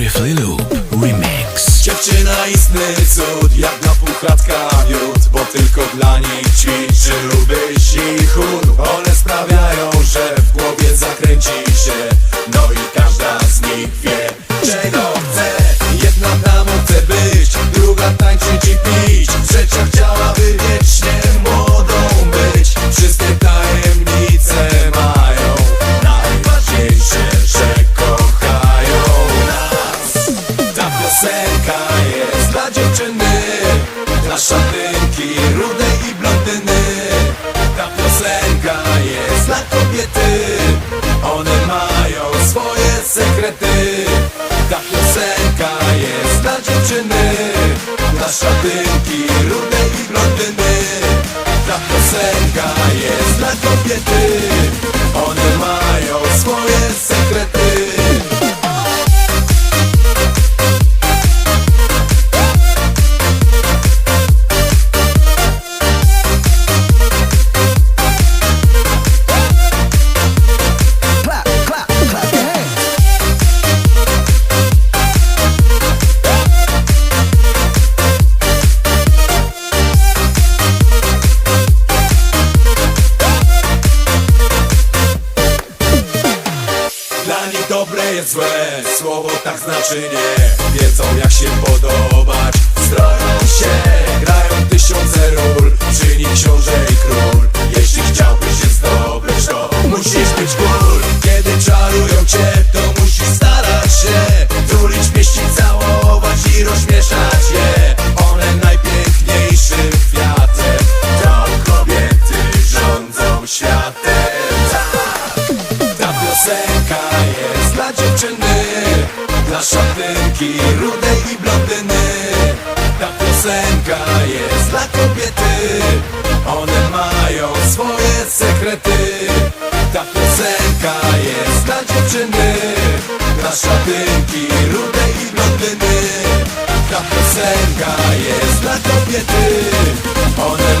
Briefly Loop Remix. Dziewczyna istny cud, jak na półkratka miód Bo tylko dla niej ćwiczy. Luby sichun piosenka jest dla dziewczyny. Dla szatynki, rudej i blondyny. Ta piosenka jest dla kobiety. One mają swoje sekrety. Ta piosenka jest dla dziewczyny. Dla szatynki, rudej i blondyny. Ta piosenka jest dla kobiety dobre jest złe, słowo tak znaczy nie. Wiedzą jak się podobać, stroją się Grają tysiące ról, przy nich książę i król. Jeśli chciałbyś się zdobyć, to musisz być król Kiedy czarują cię, to musisz starać się. Tulić, pieścić, całować i rozśmieszać je. One najpiękniejszym kwiatem To kobiety rządzą światem! Ta piosenka jest dla dziewczyny. Dla szatynki, rudej i blondyny. Ta piosenka jest dla kobiety. One mają swoje sekrety. Ta piosenka jest dla dziewczyny. Dla szatynki, rudej i blondyny. Ta piosenka jest dla kobiety. One